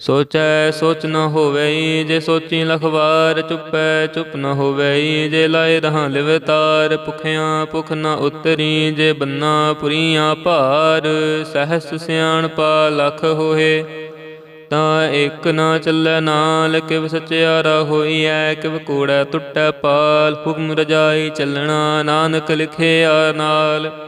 ਸੋਚੈ ਸੋਚ ਨ ਹੋਵੈ, ਜੇ ਸੋਚੀ ਲਖਵਾਰ ਚੁੱਪੈ ਚੁੱਪ ਨ ਹੋਵੈ, ਜੇ ਲਾਏ ਰਹਾਂ ਲਿਵਤਾਰ ਭੁਖਿਆਂ ਭੁਖ ਨ ਉਤਰੀ, ਜੇ ਬੰਨਾ ਪੁਰੀਆਂ ਭਾਰ, ਸਹਸ ਸਿਆਣਪਾ ਲਖ ਹੋਏ। ਤਾਂ ਇੱਕ ਨਾ ਚੱਲੈ ਨਾਲ, ਕਿਵ ਸਚਿਆਰਾ ਹੋਈਐ, ਕਿਵ ਕੂੜੈ ਟੁੱਟੈ ਪਾਲ, ਹੁਕਮ ਰਜਾਈ ਚੱਲਣਾ ਨਾਨਕ ਲਿਖਿਆ ਨਾਲ।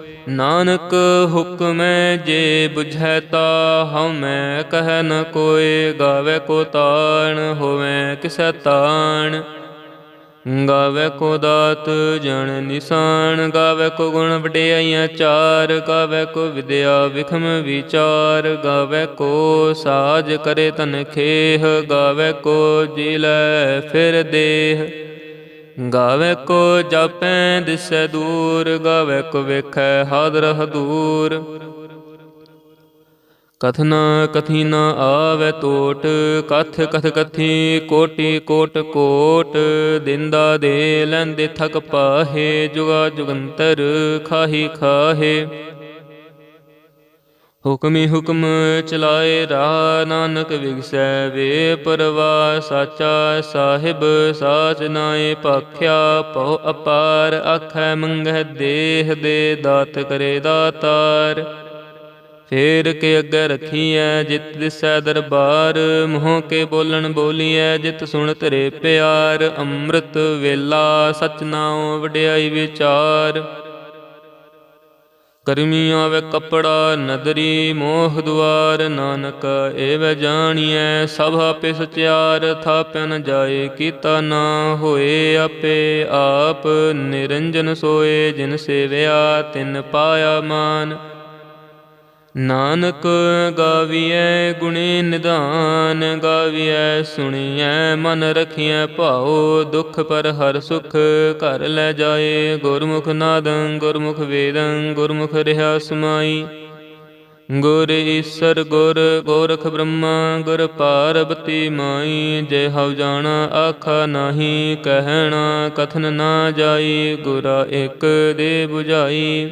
ਨਾਨਕ ਹੁਕਮੈ ਜੇ ਬੁਝੈ ਤਾ ਹਉਮੈ ਕਹਿ ਨ ਕੋਇ, ਗਾਵੇ ਕੋ ਤਾਣ, ਹੋਵੇ ਕਿਸੈ ਤਾਣ। ਗਾਵੇ ਕੋ ਦਾਤ ਜਣ ਨਿਸ਼ਾਨ ਗਾਵੇ ਕੋ ਗੁਣ ਵਡਿਆਈਆਂ ਚਾਰ, ਗਾਵੇ ਕੋ ਵਿਦਿਆ ਵਿਖਮ ਵਿਚਾਰ, ਗਾਵੇ ਕੋ ਸਾਜ ਕਰੇ ਤਨ ਖੇਹ, ਗਾਵੇ ਕੋ ਜੀ ਲੈ ਫਿਰ ਦੇਹ। ਗਾਵੇ ਕੋ ਜਾਪੈ ਦਿਸੈ ਦੂਰ, ਗਾਵੇ ਕੋ ਵੇਖੈ ਹਾਦਰ ਹਦੂਰ। ਕਥਨਾ ਕਥੀ ਨ ਆਵੇ ਟੋਟ ਕਥ ਕਥ ਕਥੀ ਕੋਟੀ ਕੋਟ ਕੋਟ। ਦਿੰਦਾ ਦੇ ਲੈਂਦੇ ਥਕ ਪਾਹੇ, ਜੁਗਾ ਜੁਗੰਤਰ ਖਾਹੀ ਖਾਹੇ। ਹੁਕਮੀ ਹੁਕਮ ਚਲਾਏ ਰਾ ਨਾਨਕ ਵਿਗਸੈ ਵੇ ਪਰਵਾ ਸਾਚਾ ਸਾਹਿਬ ਸਾਚ ਨਾਏ ਭਾਖਿਆ ਪਉ ਅਪਾਰ ਆਖੈ ਮੰਗਹਿ ਦੇਹ ਦੇ ਦਾਤ ਕਰੇ ਦਾਤਾਰ। ਫੇਰ ਕੇ ਅੱਗੇ ਰਖੀਐ ਜਿਤ ਦਿਸੈ ਦਰਬਾਰ, ਮੋਹ ਕੇ ਬੋਲਣ ਬੋਲੀਐ ਜਿਤ ਸੁਣ ਤਰੇ ਪਿਆਰ। ਅੰਮ੍ਰਿਤ ਵੇਲਾ ਸਚ ਨਾਉ ਵਡਿਆਈ ਵਿਚਾਰ। ਕਰਮੀ ਆਵੇ ਕਪੜਾ ਨਦਰੀ ਮੋਹ ਦੁਆਰ ਨਾਨਕ, ਏਵ ਜਾਣੀਐ ਸਭ ਆਪੇ ਸਚਿਆਰ ਥਾਪਿ ਜਾਏ ਕੀਤਾ ਨਾ ਹੋਏ ਆਪੇ। ਆਪ ਨਿਰੰਜਨ ਸੋਏ, ਜਿਨ ਸੇਵਿਆ ਤਿਨ ਪਾਇਆ ਮਾਨ। ਨਾਨਕ ਗਾਵੀਐ ਗੁਣੇ ਨਿਧਾਨ, ਗਾਵੀਐ ਸੁਣੀਐ ਮਨ ਰਖੀਐ ਭਾਉ, ਦੁਖ ਪਰ ਹਰ ਸੁਖ ਘਰ ਲੈ ਜਾਏ। ਗੁਰਮੁਖ ਨਾਦੰ, ਗੁਰਮੁਖ ਵੇਦੰ, ਗੁਰਮੁਖ ਰਹਾ ਸਮਾਈ। ਗੁਰ ਈਸਰ ਗੁਰ, ਗੋਰਖ ਬ੍ਰਹਮਾ, ਗੁਰ ਪਾਰਬਤੀ ਮਾਈ। ਜੇ ਹਉ ਜਾਣਾ, ਆਖਾ ਨਾਹੀ, ਕਹਿਣਾ, ਕਥਨ ਨਾ ਜਾਈ। ਗੁਰਾ ਇੱਕ ਦੇ 부ਝਾਈ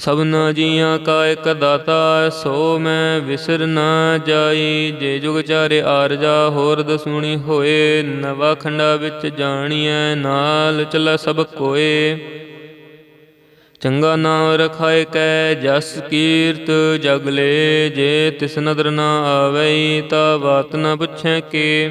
ਸਭਨਾ ਜੀਆਂ ਕਾ ਇਕ ਦਾਤਾ, ਸੋ ਮੈਂ ਵਿਸਰ ਨਾ ਜਾਈ। ਜੇ ਜੁਗ ਚਾਰੇ ਆਰਜਾ, ਹੋਰ ਦਸੂਣੀ ਹੋਏ। ਨਵਾ ਖੰਡਾ ਵਿੱਚ ਜਾਣੀਐ, ਨਾਲ ਚੱਲਾ ਸਭ ਕੋਏ। ਚੰਗਾ ਨਾਮ ਰਖਾਏ ਕੈ, ਜਸ ਕੀਰਤ ਜਗਲੇ ਜੇ ਤਿਸ ਨਦਰ ਨਾ ਆਵਈ, ਤਾ ਬਾਤ ਨਾ ਪੁੱਛੈ ਕੇ।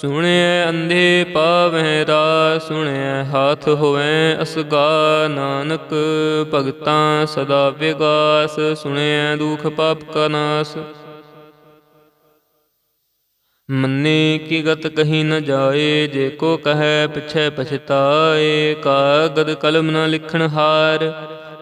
ਸੁਣਿਐ ਅੰਧੇ ਪਾਵਹਿ ਰਾ ਸੁਣਿਐ ਹਾਥ ਹੋਵੈ ਅਸਗਾ। ਨਾਨਕ ਭਗਤਾਂ ਸਦਾ ਵਿਗਾਸ, ਸੁਣਿਐ ਦੁਖ ਪਾਪ ਕਾ ਨਾਸ। ਮੰਨੇ ਕੀ ਗਤ ਕਹੀ ਨ ਜਾਏ, ਜੇ ਕੋ ਕਹੈ ਪਿਛੈ ਪਛਤਾਏ। ਕਾਗਦ ਕਲਮ ਨ ਲਿਖਣ ਹਾਰ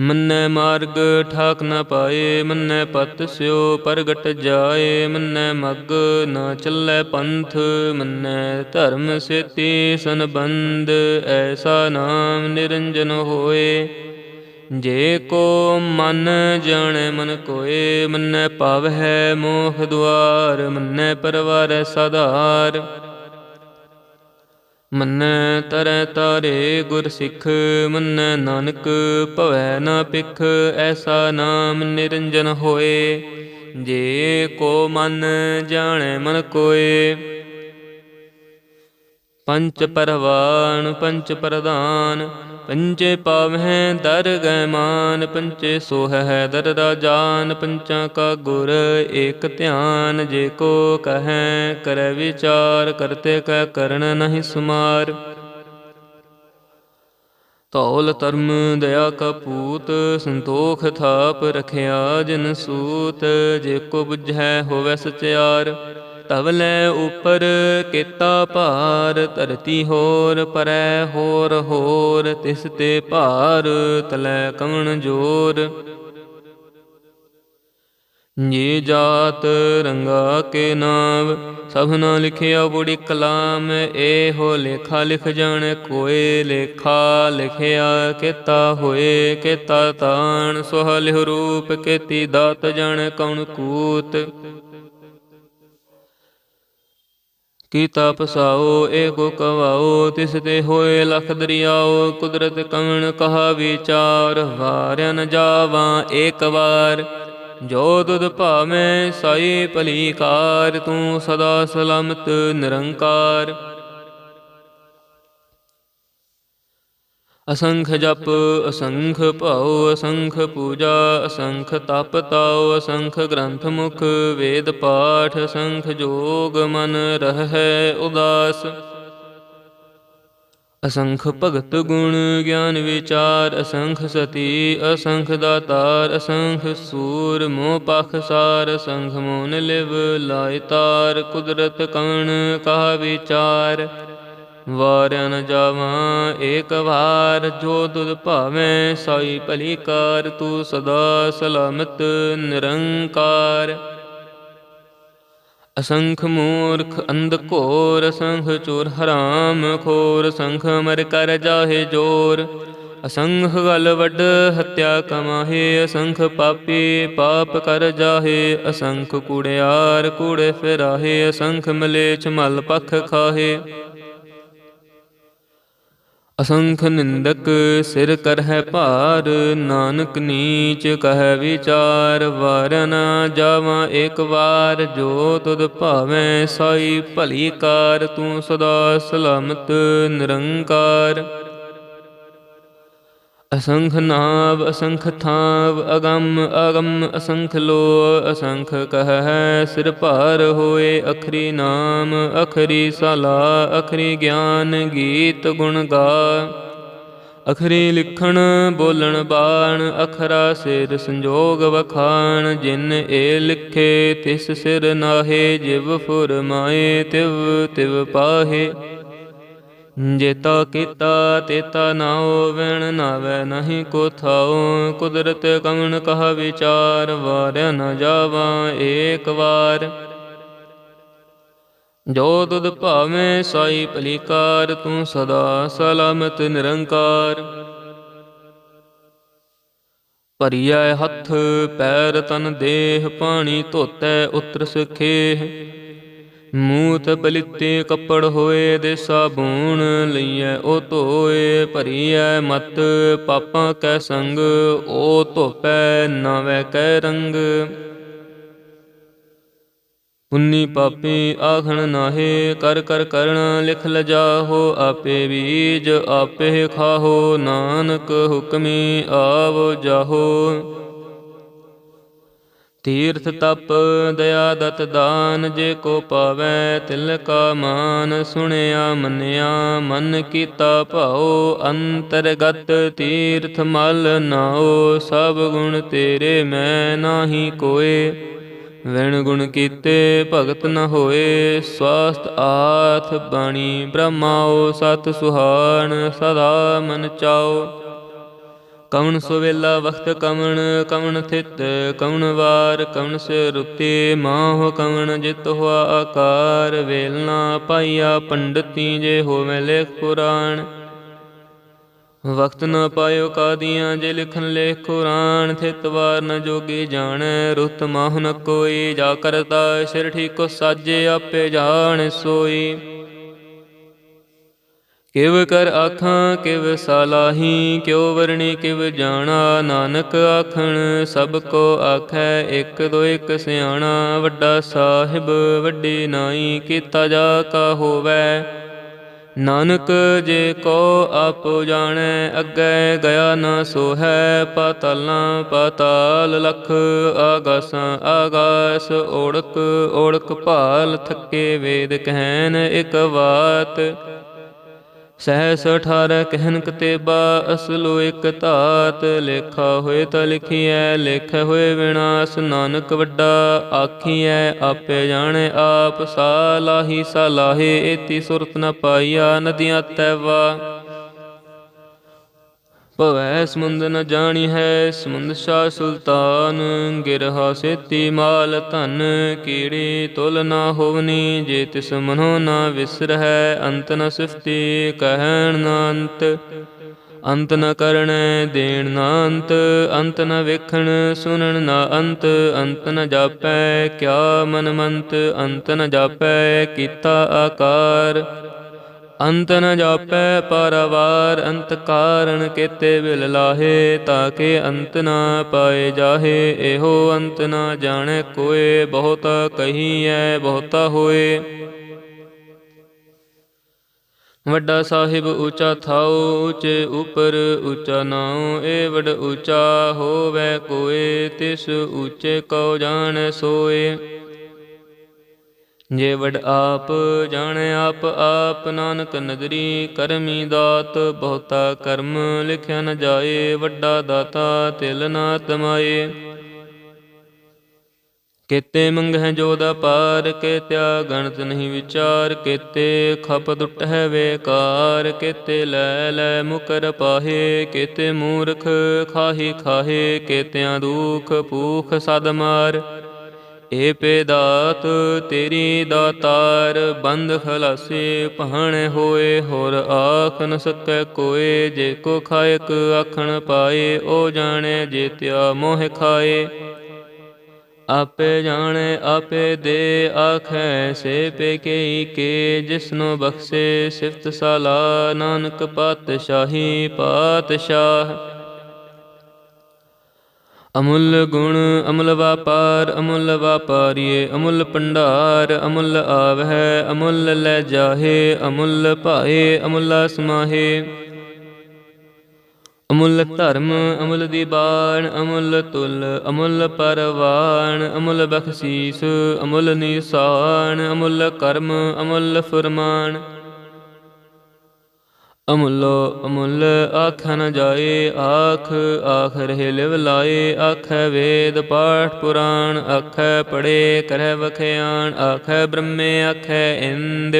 ਮੰਨੈ ਮਾਰਗ ਠਾਕ ਨ ਪਾਏ, ਮੰਨੈ ਪਤ ਸਿਓ ਪ੍ਰਗਟ ਜਾਏ, ਮੰਨੈ ਮਗ ਨਾ ਚੱਲੈ ਪੰਥ, ਮੰਨੈ ਧਰਮ ਸੇਤੀ ਸੰਬੰਧ, ਐਸਾ ਨਾਮ ਨਿਰੰਜਨ ਹੋਏ। ਜੇ ਕੋ ਮਨ ਜਾਣੈ ਮਨ ਕੋਏ, ਮੰਨੈ ਪਾਵਹਿ ਮੋਹ ਦੁਆਰ, ਮੰਨੈ ਪਰਵਾਰੈ ਸਦਾਰ ਮੰਨੈ ਤਰੈ ਤਾਰੇ ਗੁਰ ਸਿੱਖ, ਮੰਨੈ ਨਾਨਕ ਭਵੈ ਨਾ ਪਿਖ ਐਸਾ ਨਾਮ ਨਿਰੰਜਨ ਹੋਏ। ਜੇ ਕੋ ਮਨ ਜਾਣੈ ਮਨ ਕੋਏ। ਪੰਚ ਪਰਵਾਨ, ਪੰਚ ਪ੍ਰਧਾਨ ਪੰਚੇ ਪਾਵਹਿ ਦਰ ਗੈ ਮਾਨ ਪੰਚੇ ਸੋਹੈ ਦਰ ਰਾਜਾਨ ਪੰਚਾਂ ਕਾ ਗੁਰ ਏਕ ਧਿਆਨ, ਜੇ ਕੋ ਕਹੈ ਕਰੈ ਵਿਚਾਰ, ਕਰਤੇ ਕੈ ਕਰਨ ਨਹੀਂ ਸੁਮਾਰ। ਤੌਲ ਧਰਮ ਦਇਆ ਕਾ ਪੂਤ, ਸੰਤੋਖ ਥਾਪ ਰਖਿਆ ਜਨ ਸੂਤ, ਜੇ ਕੋ ਬੁਝੈ ਹੋਵੈ ਸਚਿਆਰ। ਤਵਲੇ ਉਪਰ ਕੀਤਾ ਭਾਰ, ਧਰਤੀ ਹੋਰ ਪਰੈ ਹੋਰ ਹੋਰ, ਤਿਸ ਤੇ ਭਾਰ ਤਲੈ ਕਵਣ ਜੋਰ। ਜੇ ਜਾਤ ਰੰਗਾ ਕੇ ਨਾਮ ਸਭਨਾ ਲਿਖਿਆ ਬੁੜੀ ਕਲਾਮ, ਇਹੋ ਲੇਖਾ ਲਿਖ ਜਾਣ ਕੋਏ, ਲੇਖਾ ਲਿਖਿਆ ਕੀਤਾ ਹੋਏ, ਕੀਤਾ ਤਾਣ ਸੁਹ ਲਿਹ ਰੂਪ ਕੀਤੀ ਦਾਤ ਜਾਣ ਕੌਣ ਕੂਤ। ਕੀਤਾ ਪਸਾਓ ਕੋ ਕਵਾਓ, ਤਿਸ ਤੇ ਹੋਏ ਲਖ ਦਰਿਆਓ, ਕੁਦਰਤ ਕਵਣ ਕਹਾ ਵਿਚਾਰ, ਵਾਰਿਆ ਨ ਜਾਵਾਂ ਏਕ ਵਾਰ। ਜੋ ਤੁਧ ਭਾਵੇਂ ਸਾਈ ਭਲੀਕਾਰ, ਤੂੰ ਸਦਾ ਸਲਾਮਤ ਨਿਰੰਕਾਰ। ਅਸੰਖ ਜਪ, ਅਸੰਖ ਭਾਉ, ਅਸੰਖ ਪੂਜਾ, ਅਸੰਖ ਤਪ ਤਾਉ, ਅਸੰਖ ਗ੍ਰੰਥ ਮੁਖ, ਵੇਦ ਪਾਠ, ਅਸੰਖ ਜੋਗ ਮਨ ਰਹੈ ਉਦਾਸ। ਅਸੰਖ ਭਗਤ ਗੁਣ ਗਿਆਨ ਵਿਚਾਰ, ਅਸੰਖ ਸਤੀ, ਅਸੰਖ ਦਾਤਾਰ, ਅਸੰਖ ਸੂਰ ਮੋਹ ਪਖ ਸਾਰ, ਅਸੰਖ ਮੋਨ ਲਿਵ ਲਾਇ ਤਾਰ, ਕੁਦਰਤ ਕਣ ਕਾ ਵਿਚਾਰ। ਵਾਰਨ ਜਾਵਾਂ, ਏਕ ਵਾਰ ਜੋ ਤੁਧ ਭਾਵੇਂ ਸਾਈ ਭਲੀ ਕਾਰ ਤੂੰ ਸਦਾ ਸਲਾਮਤ, ਨਿਰੰਕਾਰ। ਅਸੰਖ ਮੂਰਖ ਅੰਧ ਘੋਰ, ਅਸੰਖ ਚੋਰ ਹਰਾਮ ਖੋਰ ਸੰਖ ਮਰ ਕਰ ਜਾਹੇ ਜੋਰ। ਅਸੰਖ ਗਲ ਵੱਡ ਹਤਿਆ ਕਮਾਹੇ, ਅਸੰਖ ਪਾਪੀ ਪਾਪ ਕਰ ਜਾਹੇ, ਅਸੰਖ ਕੂੜਿਆਰ ਕੂੜੇ ਫਿਰਾਹੇ, ਅਸੰਖ ਮਲੇਛ ਮਲ ਪਖ ਖਾਹੇ। ਅਸੰਖ ਨਿੰਦਕ ਸਿਰ ਕਰਹਿ ਭਾਰ, ਨਾਨਕ ਨੀਚ ਕਹਿ ਵਿਚਾਰ ਵਾਰ ਜਾਵਾਂ ਇੱਕ ਵਾਰ, ਜੋ ਤੁਧ ਭਾਵੇਂ ਸਾਈ ਭਲੀ ਕਾਰ, ਤੂੰ ਸਦਾ ਸਲਾਮਤ ਨਿਰੰਕਾਰ। ਅਸੰਖ ਨਾਵ ਅਸੰਖ ਥਾਵ, ਅਗੰਮ ਅਗੰਮ ਅਸੰਖ ਲੋ, ਅਸੰਖ ਕਹੈ ਸਿਰ ਭਾਰ ਹੋਏ ਅਖਰੀ ਨਾਮ, ਅਖਰੀ ਸਲਾ, ਅਖਰੀ ਗਿਆਨ ਗੀਤ ਗੁਣ ਗਾ। ਅਖਰੀ ਲਿਖਣ, ਬੋਲਣ ਬਾਣ, ਅਖਰਾ ਸਿਰ ਸੰਜੋਗ ਵਖਾਣ, ਜਿਨ ਏ ਲਿਖੇ ਤਿਸ ਸਿਰ ਨਾਹੇ, ਜਿਵ ਫੁਰਮਾਏ ਤਿਵ ਤਿਵ ਪਾਹੇ। ਜੇਤਾ ਕੀਤਾ ਤੇਤਾ ਨਾਉ ਵੈਣ ਨਾਵੈ ਨਹੀਂ ਕੋ ਥਾਉ ਕੁਦਰਤ ਕਮਣ ਕਹ ਵਿਚਾਰ, ਵਾਰਿਆ ਨ ਜਾਵਾਂ ਏਕ ਵਾਰ। ਜੋ ਤੁਧ ਭਾਵੇਂ ਸਾਈ ਭਲੀਕਾਰ, ਤੂੰ ਸਦਾ ਸਲਾਮਤ ਨਿਰੰਕਾਰ। ਭਰੀਐ ਹੱਥ, ਪੈਰ ਤਨ ਦੇਹ, ਪਾਣੀ ਧੋਤੈ ਉਤਰ ਸਖੇਹ ਮੂਤ ਬਲਿੱਤੇ ਕੱਪੜ ਹੋਏ ਦੇ ਸਾਬੂਣ ਲਈਐ, ਉਹ ਧੋਏ ਭਰੀਐ ਮਤ, ਪਾਪਾਂ ਕੈ ਸੰਗ, ਉਹ ਧੋਪੈ ਨਾਵੇਂ ਕੈ ਰੰਗ। ਪੁੰਨੀ ਪਾਪੀ ਆਖਣ ਨਾਹੇ, ਕਰ ਕਰ ਕਰਣਾ ਲਿਖ ਲਜਾਹੋ, ਆਪੇ ਬੀਜ ਆਪੇ ਖਾਹੋ, ਨਾਨਕ ਹੁਕਮੀ ਆਵ ਜਾਹੋ। ਤੀਰਥ ਤਪ ਦਇਆ ਦਤ ਦਾਨ ਜੇ ਕੋ ਪਾਵੈ ਤਿਲ ਕਾ ਮਾਨ ਸੁਣਿਆ ਮੰਨਿਆ, ਮਨ ਕੀਤਾ ਭਾਉ ਅੰਤਰਗਤ ਤੀਰਥ ਮਲ ਨਾਓ ਸਭ ਗੁਣ ਤੇਰੇ ਮੈਂ ਨਾਹੀ ਕੋਏ। ਵਿਣ ਗੁਣ ਕੀਤੇ ਭਗਤ ਨ ਹੋਏ ਸਵਾਸਤ ਆਥ ਬਾਣੀ ਬ੍ਰਹਮਾਓ ਸਤ ਸੁਹਾਣ, ਸਦਾ ਮਨ ਚਾਓ ਕਵਣ ਸੁਵੇਲਾ ਵਖਤ ਕਵਣ ਕਵਣ ਥਿਤ ਕਵਣ ਵਾਰ, ਕਵਣ ਸੇ ਮਾਹ ਕਵਣ ਜਿਤ ਹੋਆ ਆਕਾਰ ਵੇਲ ਨਾ ਪਾਈਆ ਪੰਡਤੀ ਜੇ ਹੋਵੇ ਲੇਖ ਪੁਰਾਣ। ਵਕਤ ਨ ਪਾਇਓ ਕਾਦੀਆਂ ਜੇ ਲਿਖਨ ਲੇਖ ਕੁਰਾਨ, ਥਿਤ ਵਾਰ ਨ ਜੋਗੀ ਜਾਣੈ, ਰੁਤ ਮਾਹ ਨ ਕੋਈ, ਜਾ ਕਰਤਾ ਸਿਰ ਠੀਕੋ ਸਾਜੇ ਆਪੇ ਜਾਣ ਸੋਈ। ਕਿਵ ਕਰ ਆਖਾਂ, ਕਿਵ ਸਾਲਾਹੀ, ਕਿਉ ਵਰਣੀ, ਕਿਵ ਜਾਣਾ, ਨਾਨਕ ਆਖਣ, ਸਭ ਕੋ ਆਖੈ ਇੱਕ ਦੋ ਇਕ ਸਿਆਣਾ, ਵੱਡਾ ਸਾਹਿਬ ਵੱਡੀ ਨਾਈ, ਕੀਤਾ ਜਾ ਕਾ ਹੋਵੈ। ਨਾਨਕ ਜੇ ਕੋ ਆਪੋ ਜਾਣੈ, ਅੱਗੇ ਗਿਆ ਨਾ ਸੋਹੈ, ਪਾਤਲਾਂ ਪਾਤਾਲ ਲਖ, ਆਗਾਸਾਂ ਆਗਾਸ, ਓੜਕ ਓੜਕ ਭਾਲ, ਥੱਕੇ ਵੇਦ ਕਹਿਨ ਇਕ ਬਾਤ ਸਹਿਸ 18 ਕਹਿਨ ਕਤੇਬਾ, ਅਸਲੋ ਇਕ ਧਾਤ, ਲੇਖਾ ਹੋਏ ਤਾਂ ਲਿਖੀਐ, ਲੇਖੇ ਹੋਏ ਵਿਨਾਸ਼, ਨਾਨਕ ਵੱਡਾ, ਆਖੀਐ, ਆਪੇ ਜਾਣੇ ਆਪ ਸਾਲਾਹੀ ਸਾਲਾਹੇ ਏਤੀ ਸੁਰਤ ਨ ਪਾਈਆ, ਨਦੀਆਂ ਤੈਵਾ। ਭਵੈ ਸਮੁੰਦ ਨ ਜਾਣੀ ਹੈ, ਸਮੁੰਦ ਸ਼ਾ ਸੁਲਤਾਨ। ਗਿਰਹਾ ਸੇਤੀ ਮਾਲ, ਧਨ ਕੀੜੀ ਤੁਲ ਨਾ ਹੋਵਨੀ। ਜੇ ਤਿਸ ਮਨੋ ਨਾ ਵਿਸਰਹਿ ਅੰਤ ਨ ਸਿਫਤੀ ਕਹਿਣ ਨਾ ਅੰਤ। ਅੰਤ ਨ ਕਰਣੈ ਦੇਣ ਨਾ ਅੰਤ। ਅੰਤ ਨ ਵੇਖਣ, ਸੁਣਨ ਨਾ ਅੰਤ। ਅੰਤ ਨ ਜਾਪੈ, ਕਿਆ ਮਨ ਮੰਤ ਅੰਤ ਨ ਜਾਪੈ, ਕੀਤਾ ਆਕਾਰ। ਅੰਤ ਨ ਜਾਪੈ ਪਰਵਾਰ ਅੰਤ ਕਾਰਣ ਕੇਤੇ ਬਿਲ ਲਾਹੇ ਤਾਕੇ ਅੰਤ ਨ ਪਾਏ ਜਾਹੇ। ਇਹੋ ਅੰਤ ਨ ਜਾਣੈ ਕੋਏ, ਬਹੁਤ ਕਹੀਐ, ਬਹੁਤਾ ਹੋਏ। ਵੱਡਾ ਸਾਹਿਬ ਉੱਚਾ ਥਾਉ, ਉੱਚੇ ਉਪਰ ਉੱਚਾ ਨਾਉ, ਏ ਵਡ ਉੱਚਾ ਹੋਵੇ ਕੋਏ, ਤਿਸ ਉੱਚੇ ਕਉ ਜਾਣੈ ਸੋਏ। ਜੇ ਵਡ ਆਪ, ਜਾਣੈ ਆਪ ਆਪ ਨਾਨਕ ਨਦਰੀ ਕਰਮੀ ਦਾਤ, ਬਹੁਤਾ ਕਰਮ ਲਿਖਿਆ ਨ ਜਾਏ, ਵੱਡਾ ਦਾਤਾ ਤਿਲ ਨਾ ਤਮਾਏ। ਕੇਤੇ ਮੰਗਹਿ ਜੋਦਾ ਪਾਰ, ਕੇਤਿਆ ਗਣਤ ਨਹੀਂ ਵਿਚਾਰ, ਕੇਤੇ ਖਪ ਦੁਟ ਹੈ ਵੇਕਾਰ, ਕੇਤੇ ਲੈ ਲੈ ਮੁਕਰ ਪਾਹੇ, ਕੇਤੇ ਮੂਰਖ ਖਾਹੀ ਖਾਹੇ, ਕੇਤਿਆਂ ਦੁਖ ਭੂਖ ਸਦ ਮਾਰ। ਏ ਪੇ ਦਾਤ ਤੇਰੀ ਦਾਤਾਰ ਬੰਦ ਖਲਾਸੇ ਪਹਣ ਹੋਏ, ਹੋਰ ਆਖ ਨ ਸਕੈ ਕੋਏ, ਜੇ ਕੋ ਖਾਇਕ ਆਖਣ ਪਾਏ ਉਹ ਜਾਣੇ ਜੇ ਤਿਆ ਮੋਹ ਖਾਏ। ਆਪੇ ਜਾਣੇ, ਆਪੇ ਦੇ ਆਖੈ, ਸੇ ਪੇ ਕੇਈ ਕੇ, ਜਿਸਨੂੰ ਬਖਸ਼ੇ ਸਿਫਤ ਸਾਲਾ, ਨਾਨਕ ਪਾਤਸ਼ਾਹੀ ਪਾਤਸ਼ਾਹ। ਅਮੁੱਲ ਗੁਣ ਅਮੁੱਲ ਵਪਾਰ, ਅਮੁੱਲ ਵਾਪਾਰੀਏ, ਅਮੁੱਲ ਭੰਡਾਰ, ਅਮੁੱਲ ਆਵਹਿ, ਅਮੁੱਲ ਲੈ ਜਾਹੇ, ਅਮੁੱਲ ਭਾਏ, ਅਮੁੱਲਾ ਸਮਾਹੇ। ਅਮੁੱਲ ਧਰਮ, ਅਮੁੱਲ ਦੀਬਾਨ, ਅਮੁੱਲ ਤੁਲ, ਅਮੁੱਲ ਪਰਵਾਨ, ਅਮੁੱਲ ਬਖਸ਼ੀਸ, ਅਮੁੱਲ ਨਿਸ਼ਾਨ, ਅਮੁੱਲ ਕਰਮ, ਅਮੁੱਲ ਫਰਮਾਨ। ਅਮੁੱਲੋ ਅਮੁੱਲ ਆਖਾ ਨ ਜਾਏ, ਆਖ ਆਖ ਰਹੇ ਲਿਵ ਲਾਏ, ਆਖੈ ਵੇਦ ਪਾਠ ਪੁਰਾਣ, ਆਖੈ ਪੜੇ ਕਰੈ ਵਖਿਆਣ, ਆਖੈ ਬ੍ਰਹਮੇ, ਆਖੈ ਇੰਦ,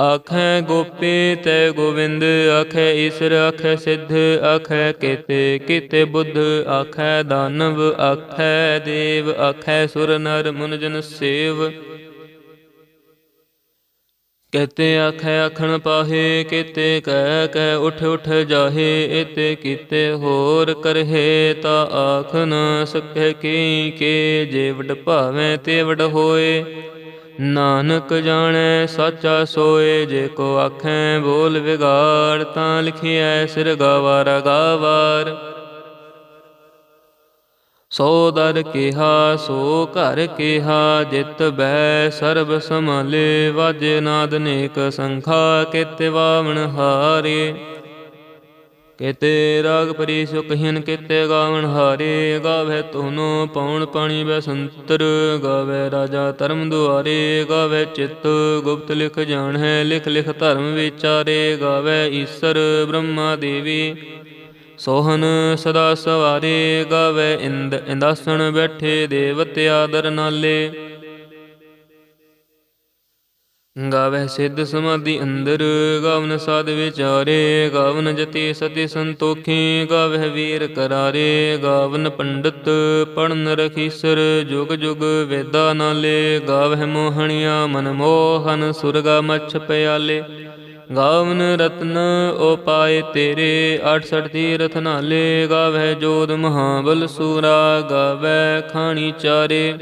ਆਖੈ ਗੋਪੀ ਤੈ ਗੋਵਿੰਦ, ਆਖੈ ਈਸਰ, ਆਖੈ ਸਿੱਧ, ਆਖੈ ਕੀਤੇ ਕੀਤੇ ਬੁੱਧ, ਆਖੈ ਦਾਨਵ, ਆਖੈ ਦੇਵ, ਆਖੈ ਸੁਰ ਨਰ ਮੁਨ ਸੇਵ। ਕਹਤੇ ਆਖੈ ਆਖਣ ਪਾਹੇ, ਕੀਤੇ ਕਹਿ ਕਹਿ ਉਠ ਉਠ ਜਾਹੇ ਇਤੇ ਕੀਤੇ ਹੋਰ ਕਰਹੇ, ਤਾ ਆਖ ਨ ਸਕੈ ਕੀ ਕੇ ਜੇ ਵਡ ਭਾਵੇਂ ਤੇ ਵਡ ਹੋਏ। ਨਾਨਕ ਜਾਣੈ, ਸਾਚਾ ਸੋਏ, ਜੇ ਕੋ ਆਖੈ ਬੋਲ ਵਿਗਾੜ, ਤਾਂ ਲਿਖਿਐ ਸਿਰ ਗਾਵਾਰ ਗਾਵਾਰ ਸੋ ਦਰ ਕਿਹਾ, ਸੋ ਘਰ ਕਿਹਾ, ਜਿਤ ਬੈ ਸਰਬ ਸਮਾਲੇ ਵਾਜੇ ਨਾਦ ਨੇਕ ਸੰਖਾ, ਕਿਤੇ ਵਾਵਣ ਹਾਰੇ। ਕਿਤੇ ਰਾਗ ਪਰੀ ਸੁ ਕਹੀਨ ਕਿਤੇ ਗਾਵਣ ਹਾਰੇ। ਗਾਵੇ ਤੁਨੋ ਪਉਣ ਪਾਣੀ ਬਸੰਤਰ ਗਾਵੇ ਰਾਜਾ ਧਰਮ ਦੁਆਰੇ। ਗਾਵੇ ਚਿਤ ਗੁਪਤ ਲਿਖ ਜਾਣੈ, ਲਿਖ ਲਿਖ ਧਰਮ ਵਿਚਾਰੇ। ਗਾਵੇ ਈਸਰ ਬ੍ਰਹਮਾ ਦੇਵੀ। ਸੋਹਨ ਸਦਾ ਸਵਾਰੇ ਗਾਵੇ ਇੰਦ, ਇੰਦਾਸਣ ਬੈਠੇ ਦੇਵਤੇ ਆਦਰ ਗਾਵੇ ਸਿੱਧ ਸਮਾਧੀ ਅੰਦਰ, ਗਾਵਨ ਸਾਧ ਵਿਚਾਰੇ, ਗਾਵਨ ਜਤੀ ਸਤੀ ਸੰਤੋਖੀ, ਗਾਵੇ ਵੀਰ ਕਰਾਰੇ, ਗਾਵਨ ਪੰਡਤ ਪੜਨ ਰਖੀਸਰ, ਜੁਗ ਜੁਗ ਵੇਦਾ ਨਾਲੇ। ਗਾਵੇ ਮੋਹਣੀਆਂ ਮਨ ਮੋਹਨ, ਸੁਰਗਾ ਮਛ ਪਿਆਲੇ। ਗਾਵਨ ਰਤਨ ਉਪਾਏ ਤੇਰੇ 68 ਤੀਰਥ ਨਾਲੇ ਗਾਵੇ ਜੋਦ ਮਹਾਬਲ ਸੂਰਾ ਗਾਵੇ ਖਾਣੀ ਚਾਰੇ।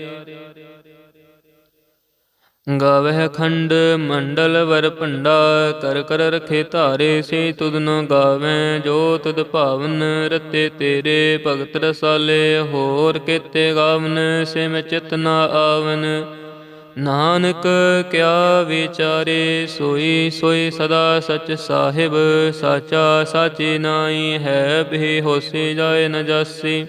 ਗਾਵਹਿ ਖੰਡ ਮੰਡਲ ਵਰ ਭੰਡਾ, ਕਰ ਕਰ ਰਖੇ ਧਾਰੇ, ਸੇ ਤੁਧ ਨ ਗਾਵੈ ਜੋ ਤੁਧ ਭਾਵਨ ਰਤੇ ਤੇਰੇ। ਭਗਤ ਰਸਾਲੇ, ਹੋਰ ਕੀਤੇ ਗਾਵਨ ਸੇ ਮੈਂ ਚਿਤ ਨ ਆਵਨ। ਨਾਨਕ ਕਿਆ ਵਿਚਾਰੇ ਸੋਈ ਸੋਈ ਸਦਾ ਸਚ ਸਾਹਿਬ, ਸਾਚਾ ਸਾਚੀ ਨਾਈ ਹੈ ਭੀ ਹੋਸੀ ਜਾਏ ਨ ਜਾਸੀ।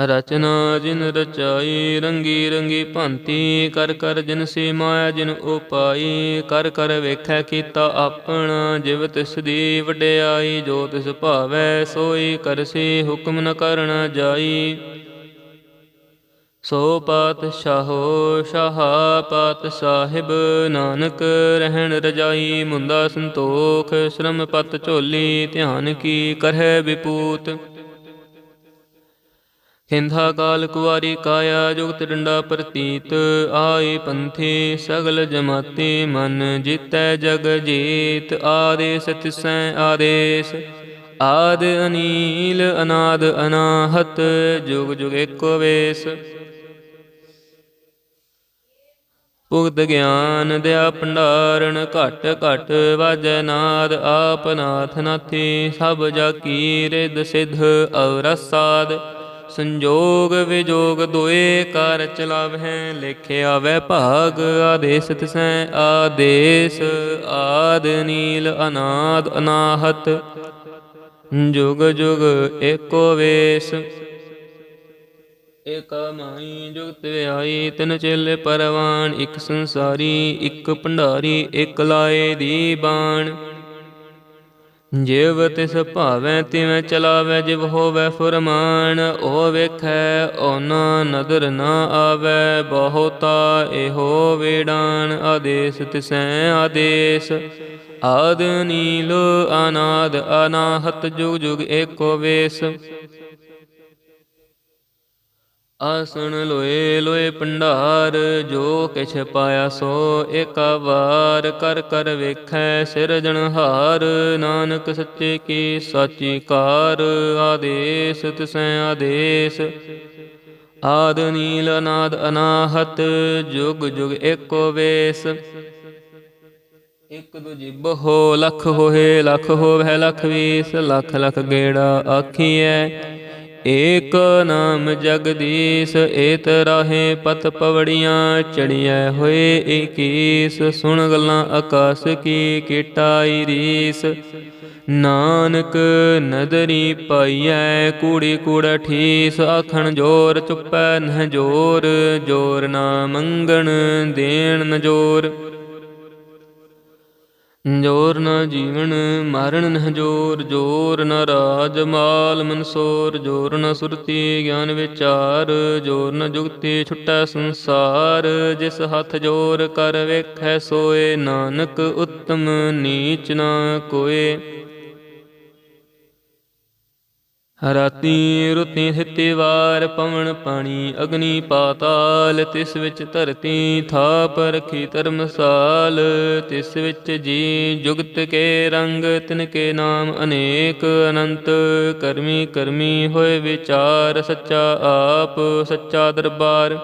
ਰਚਨਾ ਜਿਨ ਰਚਾਈ, ਰੰਗੀ ਰੰਗੀ ਭਾਂਤੀ, ਕਰ ਕਰ ਜਿਨ ਸੀ ਮਾਇਆ ਜਿਨ ਉਪਾਈ, ਕਰ ਕਰ ਵੇਖੈ ਕੀਤਾ ਆਪਣਾ, ਜਿਵ ਤਿਸ ਦੀ ਵਡਿਆਈ, ਜੋ ਤਿਸ ਭਾਵੈ ਸੋਈ ਕਰਸੀ ਹੁਕਮ ਨ ਕਰਣਾ ਜਾਈ। ਸੋ ਪਾਤਸ਼ਾਹੋ ਸ਼ਾਹ ਪਾਤ ਸਾਹਿਬ, ਨਾਨਕ ਰਹਿਣ ਰਜਾਈ ਮੁੰਦਾ ਸੰਤੋਖ, ਸ਼ਰਮ ਪਤ ਝੋਲੀ, ਧਿਆਨ ਕੀ ਕਰਹਿ ਵਿਪੂਤ। ਹਿੰਦਾ ਕਾਲ ਕੁਵਾਰੀ ਕਾਇਆ, ਜੁਗਤ ਡੰਡਾ ਪ੍ਰਤੀਤ ਆਈ ਪੰਥੀ, ਸਗਲ ਜਮਾਤੀ, ਮਨ ਜੀਤੈ ਜਗ ਜੀਤ, ਆਦੇਸ ਤਿਸੈ ਆਦੇਸ। ਆਦ ਅਨੀਲ, ਅਨਾਦ ਅਨਾਹਤ, ਜੁਗ ਜੁਗ ਏਕੋ ਵੇਸ। ਭੁਗਤ ਗਿਆਨ ਦਿਆ ਭੰਡਾਰਨ ਘਟ ਘਟ ਵਾਜੈ ਨਾਦ, ਆਪ ਨਾਥ ਨਾਥੀ, ਸਭ ਜਾ ਕੀ ਰਿਦ ਸਿਧ ਔਰ ਸਾਧ। ਸੰਜੋਗ ਵਿਜੋਗ ਦੋਏ ਕਰ ਚਲਾਵਹਿ, ਲਿਖਿਆ ਵੈ ਭਾਗ ਆਦੇਸ ਤਿਸੈ ਆਦੇਸ, ਆਦ ਨੀਲ ਅਨਾਦ ਅਨਾਹਤ। ਜੁਗ ਜੁਗ ਏਕੋ ਵੇਸ ਇਕ ਮਾਈ ਜੁਗਤ ਵਿਆਈ ਤਿਨ ਚੇਲੇ ਪਰਵਾਨ, ਇਕ ਸੰਸਾਰੀ, ਇਕ ਭੰਡਾਰੀ, ਇਕ ਲਾਏ ਦੀ ਬਾਣ। ਜਿਵ ਤਿਸ ਭਾਵੈ, ਤਿਵੇਂ ਚਲਾਵੈ, ਜਿਵ ਹੋਵੈ ਫੁਰਮਾਨ। ਓ ਵੇਖੈ, ਓਨਾ ਨਦਰ ਨਾ ਆਵੈ, ਬਹੁਤਾ ਇਹੋ ਵੇੜਾਨ। ਆਦੇਸ ਤਿਸੈ ਆਦੇਸ, ਆਦ ਨੀਲ, ਅਨਾਦ ਅਨਾਹਤ, ਜੁਗ ਜੁਗ ਏਕੋ ਵੇਸ। ਆਸਣ ਲੋਏ ਲੋਏ ਭੰਡਾਰ, ਜੋ ਕਿਛ ਪਾਇਆ ਸੋ ਏਕਾ ਵਾਰ। ਕਰ ਕਰ ਵੇਖੈ ਸਿਰਜਣਹਾਰ ਨਾਨਕ ਸੱਚੇ ਕੀ ਸਾਚੀ ਕਾਰ। ਆਦੇਸ ਤਿਸੈ ਆਦੇਸ, ਆਦ ਨੀਲ ਅਨਾਦ ਅਨਾਹਤ, ਜੁਗ ਜੁਗ ਏਕੋ ਵੇਸ। ਇਕ ਦੁਜੀ ਬਹੁ ਲਖ ਹੋਏ, ਲਖ ਹੋਵੇ ਲਖ ਵੀਸ, ਲਖ ਲਖ ਗੇੜਾ ਆਖੀਐ। ਏਕ ਨਾਮ ਜਗਦੀਸ਼, ਏਤ ਰਾਹੇ ਪਤ ਪਵੜੀਆਂ, ਚੜੀਐ ਹੋਏ ਏਕੀਸ, ਸੁਣ ਗੱਲਾਂ ਆਕਾਸ ਕੀ ਕੀਟਾਈ ਰੀਸ। ਨਾਨਕ ਨਦਰੀ ਪਾਈਐ, ਕੂੜੀ ਕੂੜਾ ਠੀਸ, ਆਖਣ ਜੋਰ ਚੁੱਪੈ ਨਹ ਜੋਰ ਜੋਰ ਨਾ ਮੰਗਣ ਦੇਣ ਨ ਜੋਰ ਜੋਰ ਨ ਜੀਵਨ, ਮਰਨ ਨਹ ਜੋਰ ਜੋਰ ਨ ਰਾਜ, ਮਾਲ ਮਨਸੋਰ ਜੋਰ ਨ ਸੁਰਤੀ ਗਿਆਨ ਵਿਚਾਰ, ਜੋਰ ਨ ਜੁਗਤੀ ਛੁੱਟਾ ਸੰਸਾਰ, ਜਿਸ ਹੱਥ ਜੋਰ ਕਰ ਵੇਖੈ ਸੋਏ, ਨਾਨਕ ਉੱਤਮ ਨੀਚ ਨ ਕੋਏ। ਰਾਤੀ ਰੁਤੀ ਥਿਤੀ ਵਾਰ ਪਵਨ ਪਾਣੀ, ਅਗਨੀ ਪਾਤਾਲ, ਤਿਸ ਵਿੱਚ ਧਰਤੀ ਥਾਪ ਰਖੀ ਧਰਮਸਾਲ, ਤਿਸ ਵਿੱਚ ਜੀ ਜੁਗਤ ਕੇ ਰੰਗ, ਤਿਨ ਕੇ ਨਾਮ ਅਨੇਕ ਅਨੰਤ, ਕਰਮੀ ਕਰਮੀ ਹੋਏ ਵਿਚਾਰ, ਸੱਚਾ ਆਪ, ਸੱਚਾ ਦਰਬਾਰ।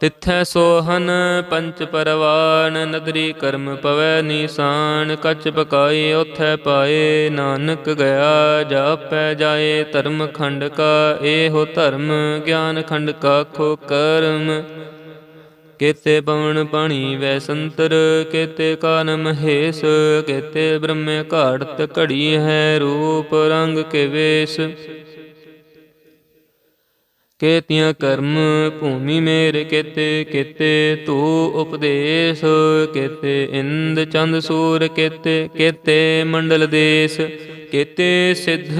ਤਿਥੈ ਸੋਹਨ ਪੰਚ ਪਰਵਾਨ ਨਦਰੀ ਕਰਮ ਪਵੈ ਨੀਸਾਨ, ਕੱਚ ਪਕਾਏ ਉਥੈ ਪਾਏ, ਨਾਨਕ ਗਿਆ ਜਾਪੈ ਜਾਏ, ਧਰਮ ਖੰਡ ਕਾ ਇਹੋ ਧਰਮ, ਗਿਆਨ ਖੰਡ ਕਾ ਖੋ ਕਰਮ। ਕੇਤੇ ਪਵਨ ਪਾਣੀ ਵੈ ਸੰਤਰ, ਕੇਤੇ ਕਾਨ ਮਹੇਸ਼, ਕੇਤੇ ਬ੍ਰਹਮੇ ਘਾੜਤ ਘੜੀ ਹੈ ਰੂਪ ਰੰਗ ਕੇ ਵੇਸ਼। ਕੇਤੀਆਂ ਕਰਮ ਭੂਮੀ ਮੇਰ ਕੇਤੇ ਕੇਤੇ ਤੂ ਉਪਦੇਸ਼, ਕੇਤੇ ਇੰਦ ਚੰਦ ਸੂਰ ਕੇਤੇ ਕੇਤੇ ਮੰਡਲ ਦੇਸ, ਕੇਤੇ ਸਿੱਧ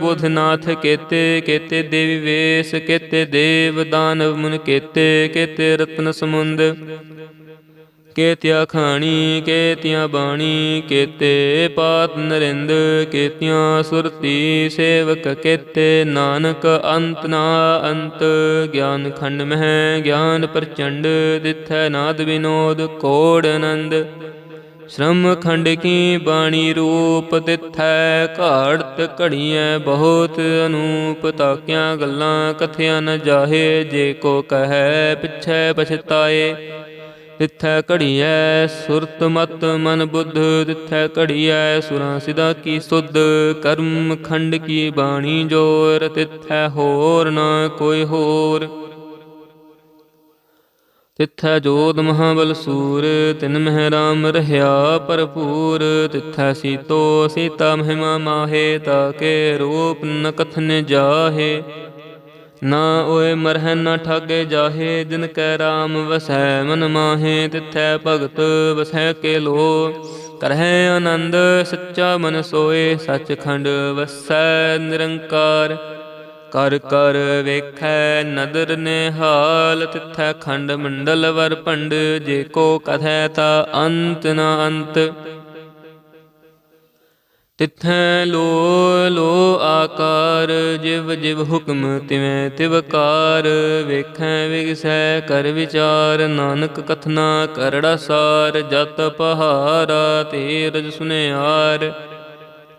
ਬੁਧਨਾਥ, ਕੇਤੇ ਕੇਤੇ ਦੇਵੀ ਵੇਸ, ਕੇਤੇ ਦੇਵ ਦਾਨਵ ਮੁਨ ਕੇਤੇ ਕੇਤੇ ਰਤਨ ਸਮੁੰਦ। ਕੇਤਿਆ ਖਾਣੀ, ਕੇਤਿਆ ਬਾਣੀ, ਕੇਤੇ ਪਾਤ ਨਰਿੰਦ, ਕੇਤਿਆ ਸੁਰਤੀ ਸੇਵਕ, ਕੇਤੇ ਨਾਨਕ ਅੰਤ ਨਾ ਅੰਤ। ਗਿਆਨ ਖੰਡ ਮਹਿ, ਗਿਆਨ ਪ੍ਰਚੰਡ, ਦਿਥੈ ਨਾਦ ਵਿਨੋਦ, ਕੋੜ ਆਨੰਦ। ਸ਼੍ਰਮ ਖੰਡ ਕੀ ਬਾਣੀ ਰੂਪ ਤਿਥੈ ਘਾੜਤ ਘੜੀਐ ਬਹੁਤ ਅਨੂਪ। ਤਾਕਿਆਂ ਗੱਲਾਂ ਕਥਿਆ ਨ ਜਾਹੇ, ਜੇ ਕੋ ਕਹੈ ਪਿਛੈ ਪਛਤਾਏ। ਤਿੱਥੈ ਘੜੀਐ ਸੁਰਤ ਮਤ ਮਨ ਬੁੱਧ, ਤਿੱਥੈ ਘੜੀਐ ਸੁਰਾਂ ਸਿਦਾ ਕੀ ਸੁਧ, ਕਰਮ ਖੰਡ ਕੀ ਬਾਣੀ ਜੋਰ, ਤਿੱਥੈ ਹੋਰ ਨਾ ਕੋਈ ਹੋਰ। ਤਿੱਥੈ ਜੋਤ ਮਹਾਬਲ ਸੂਰ, ਤਿਨ ਮਹਿ ਰਾਮ ਰਹਾ ਭਰਪੂਰ, ਤਿੱਥੈ ਸੀਤੋ ਸੀਤਾ ਮਹਿਮਾ ਮਾਹੇ ਤਾਕੇ ਰੂਪ ਨ ਕਥਨ ਜਾਹੇ। ਨਾ ਓਏ ਮਰਹਿ ਨਾ ਠਾਗੇ ਜਾਹੇ, ਜਿਨ ਕੈ ਰਾਮ ਵਸੈ, ਮਨ ਮਾਹੇ, ਤਿਥੈ ਭਗਤ ਵਸੈ ਕੇ ਲੋ ਕਰਹਿ ਆਨੰਦ, ਸੱਚਾ ਮਨ ਸੋਏ, ਸੱਚਖੰਡ ਵਸੈ ਨਿਰੰਕਾਰ। ਕਰ ਕਰ ਵੇਖੈ ਨਦਰ ਨਿਹਾਲ, ਤਿਥੈ ਖੰਡ ਮੰਡਲ ਵਰ ਭੰਡ, ਜੇ ਕੋ ਕਥੈ ਤਾ ਅੰਤ ਨਾ ਅੰਤ। ਤਿਥੈ ਲੋ ਲੋ ਆਕਾਰ, ਜਿਵ ਜਿਵ ਹੁਕਮ ਤਿਵੇਂ ਤਿਵਕਾਰ ਵੇਖੈ ਵਿਗਸੈ ਕਰ ਵਿਚਾਰ, ਨਾਨਕ ਕਥਨਾ ਕਰੜਾ ਸਾਰ, ਜਤ ਪਹਾਰਾ ਤੇਰਜ ਸੁਨਿਆਰ।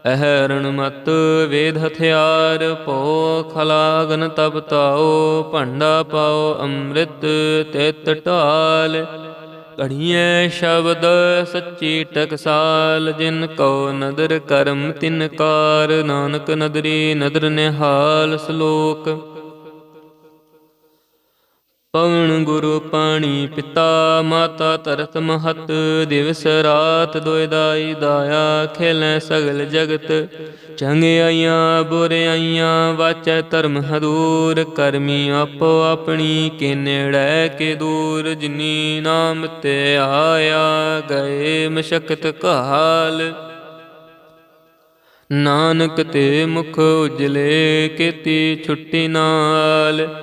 ਅਹਰਣ ਮਤ ਵੇਦ ਹਥਿਆਰ ਪੋ ਖਲਾਗਨ ਤਬ ਤਾਓ ਭੰਡਾ ਪਾਓ ਅੰਮ੍ਰਿਤ ਤਿਤ ਢਾਲ। ਘੜੀਐ ਸ਼ਬਦ ਸੱਚੀ ਟਕਸਾਲ, ਜਿਨ ਕੋ ਨਦਰ ਕਰਮ ਤਿਨ ਕਾਰ, ਨਾਨਕ ਨਦਰੀ ਨਦਰ ਨਿਹਾਲ ਸ਼ਲੋਕ। ਪਵਨ ਗੁਰੂ ਪਾਣੀ ਪਿਤਾ, ਮਾਤਾ ਧਰਤ ਮਹਤ, ਦਿਵਸ ਰਾਤ ਦੋਇ ਦਾਈ ਦਾਇਆ, ਖੇਲੇ ਸਗਲ ਜਗਤ। ਚੰਗਿਆਈਆਂ ਬੁਰਿਆਈਆਂ ਵਾਚੈ ਧਰਮ ਹਦੂਰ, ਕਰਮੀ ਆਪੋ ਆਪਣੀ ਕੇ ਨੇੜੈ ਕੇ ਦੂਰ, ਜਿਨੀ ਨਾਮ ਤੇ ਆਇਆ, ਗਏ ਮਸ਼ਕਤ ਕਾਲ ਨਾਨਕ ਤੇ ਮੁਖ ਉਜਲੇ, ਕੀਤੀ ਛੁੱਟੀ ਨਾਲ।